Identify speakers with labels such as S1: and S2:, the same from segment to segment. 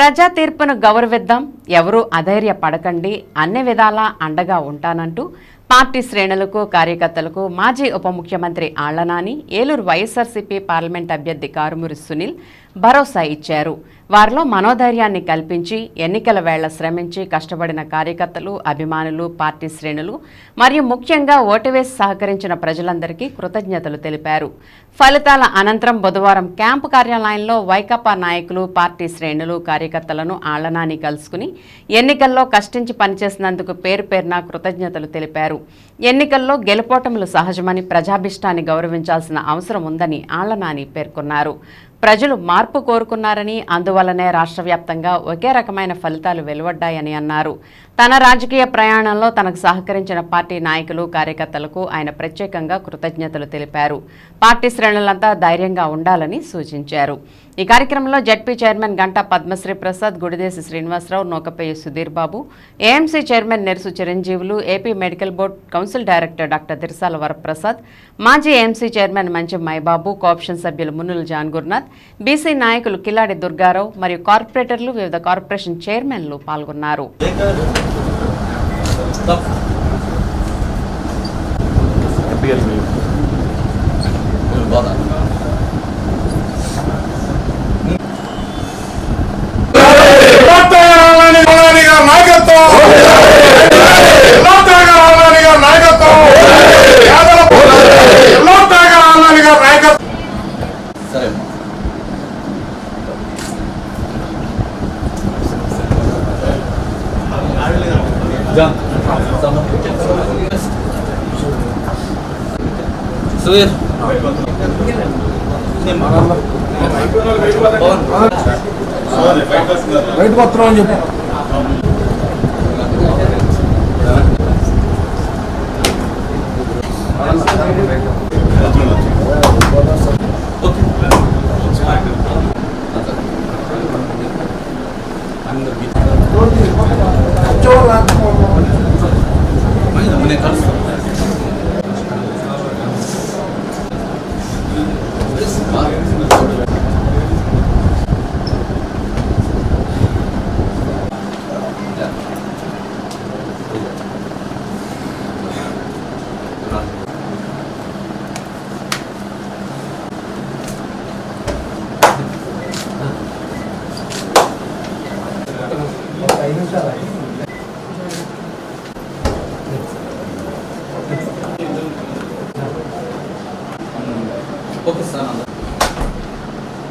S1: ప్రజా తీర్పును గౌరవిద్దాం. ఎవరూ అధైర్య పడకండి అన్ని విధాలా అండగా ఉంటానంటూ పార్టీ శ్రేణులకు కార్యకర్తలకు మాజీ ఉప ముఖ్యమంత్రి ఆళ్ళనాని ఏలూరు వైఎస్ఆర్సీపీ పార్లమెంట్ అభ్యర్థి కారుమూరి సునీల్ భరోసా ఇచ్చారు. వారిలో మనోధైర్యాన్ని కల్పించి ఎన్నికల వేళ శ్రమించి కష్టపడిన కార్యకర్తలు అభిమానులు పార్టీ శ్రేణులు మరియు ముఖ్యంగా ఓటువేసి సహకరించిన ప్రజలందరికీ కృతజ్ఞతలు తెలిపారు. ఫలితాల అనంతరం బుధవారం క్యాంపు కార్యాలయంలో వైకాపా నాయకులు పార్టీ శ్రేణులు కార్యకర్తలను ఆళ్ళనాని కలుసుకుని ఎన్నికల్లో కష్టించి పనిచేసినందుకు పేరు పేరున కృతజ్ఞతలు తెలిపారు. ఎన్నికల్లో గెలుపోటములు సహజమని ప్రజాభిష్టాన్ని గౌరవించాల్సిన అవసరం ఉందని ఆళ్ళనాని పేర్కొన్నారు. ప్రజలు మార్పు కోరుకున్నారని అందువల్లనే రాష్ట్ర వ్యాప్తంగా ఒకే రకమైన ఫలితాలు వెలువడ్డాయని అన్నారు. తన రాజకీయ ప్రయాణంలో తనకు సహకరించిన పార్టీ నాయకులు కార్యకర్తలకు ఆయన ప్రత్యేకంగా కృతజ్ఞతలు తెలిపారు. పార్టీ శ్రేణులంతా ధైర్యంగా ఉండాలని సూచించారు. ఈ కార్యక్రమంలో ZP chairman Ganta Padmashri Prasad Gudideshi Srinivasarao Nukapeyi Sudheer Babu AMC chairman Nerusu Chiranjeevulu AP medical board council director doctor Dirsala Varaprasad మాజీ ఏఎంసీ చైర్మన్ మంచం మైబాబు కోఆప్షన్ సభ్యులు మున్నుల జాన్ గురునాథ్ బీసీ నాయకులు కిలాడి దుర్గారావు మరియు కార్పొరేటర్లు వివిధ కార్పొరేషన్ చైర్మన్లు పాల్గొన్నారు.
S2: సుధీర్
S3: బయటకు వస్తున్నాం అని చెప్పు
S2: నేను కలుస్తాను ఓకే సార్ అందరూ.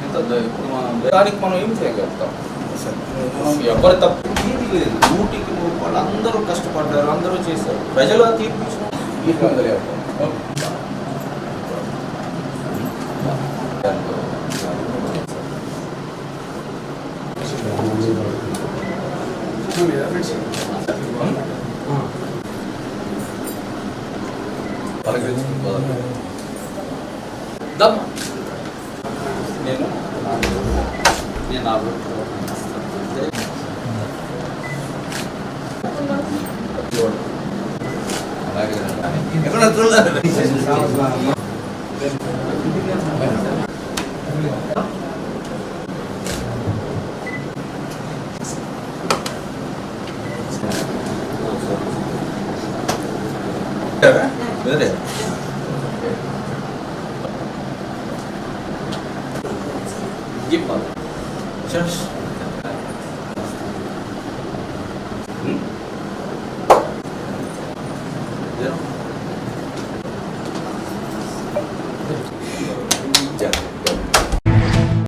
S2: ఎంత ద- ఇప్పుడు మనం దానికి మనం ఏం చేయగలుగుతాం? ఎవరి తప్పు ఏమీ లేదు. నూటికి నూరు వాళ్ళందరూ కష్టపడ్డారు అందరూ చేశారు. ప్రజలు ఆ తీర్పు దమ్మా. నేను నేను నా ఎక్కడ చూడలేదు gimbal. Cus. Hmm? Yeah.